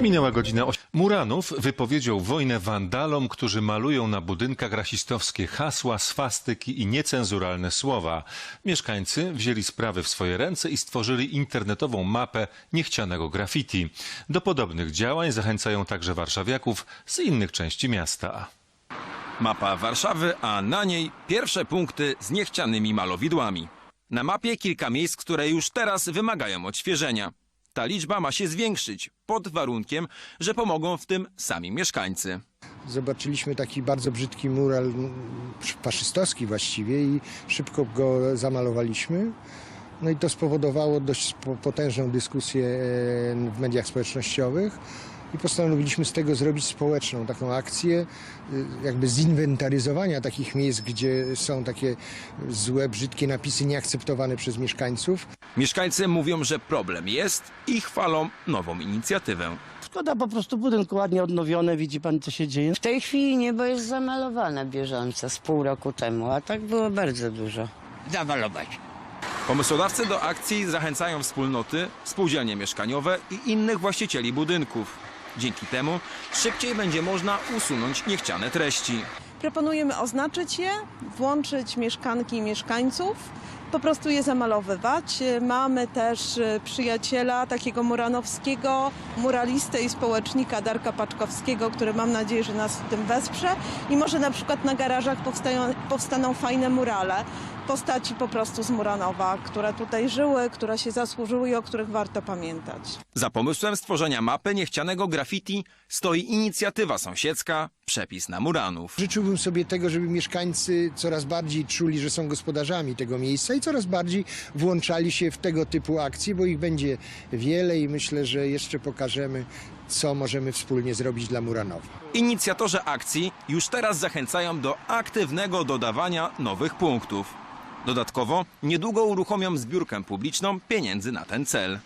Minęła godzina 8. Muranów wypowiedział wojnę wandalom, którzy malują na budynkach rasistowskie hasła, swastyki i niecenzuralne słowa. Mieszkańcy wzięli sprawy w swoje ręce i stworzyli internetową mapę niechcianego graffiti. Do podobnych działań zachęcają także warszawiaków z innych części miasta. Mapa Warszawy, a na niej pierwsze punkty z niechcianymi malowidłami. Na mapie kilka miejsc, które już teraz wymagają odświeżenia. Ta liczba ma się zwiększyć pod warunkiem, że pomogą w tym sami mieszkańcy. Zobaczyliśmy taki bardzo brzydki mural, faszystowski właściwie i szybko go zamalowaliśmy. No i to spowodowało dość potężną dyskusję e, w mediach społecznościowych i postanowiliśmy z tego zrobić społeczną taką akcję, y, jakby zinwentaryzowania takich miejsc, gdzie są takie złe, brzydkie napisy nieakceptowane przez mieszkańców. Mieszkańcy mówią, że problem jest i chwalą nową inicjatywę. Szkoda po prostu budynku ładnie odnowione, widzi pan co się dzieje. W tej chwili niebo jest zamalowane bieżąco z pół roku temu, a tak było bardzo dużo. zamalować. Pomysłodawcy do akcji zachęcają wspólnoty, spółdzielnie mieszkaniowe i innych właścicieli budynków. Dzięki temu szybciej będzie można usunąć niechciane treści. Proponujemy oznaczyć je, włączyć mieszkanki i mieszkańców, po prostu je zamalowywać. E, Mamy też e, przyjaciela takiego muranowskiego, muralistę i społecznika Darka Paczkowskiego, który mam nadzieję, że nas w tym wesprze. I może na przykład na garażach powstają, powstaną fajne murale, postaci po prostu z Muranowa, które tutaj żyły, które się zasłużyły i o których warto pamiętać. Za pomysłem stworzenia mapy niechcianego graffiti stoi inicjatywa sąsiedzka Przepis na Muranów. Życzyłbym sobie tego, żeby mieszkańcy coraz bardziej czuli, że są gospodarzami tego miejsca coraz bardziej włączali się w tego typu akcje, bo ich będzie wiele i myślę, że jeszcze pokażemy, co możemy wspólnie zrobić dla Muranowa. Inicjatorzy akcji już teraz zachęcają do aktywnego dodawania nowych punktów. Dodatkowo niedługo uruchomią zbiórkę publiczną pieniędzy na ten cel.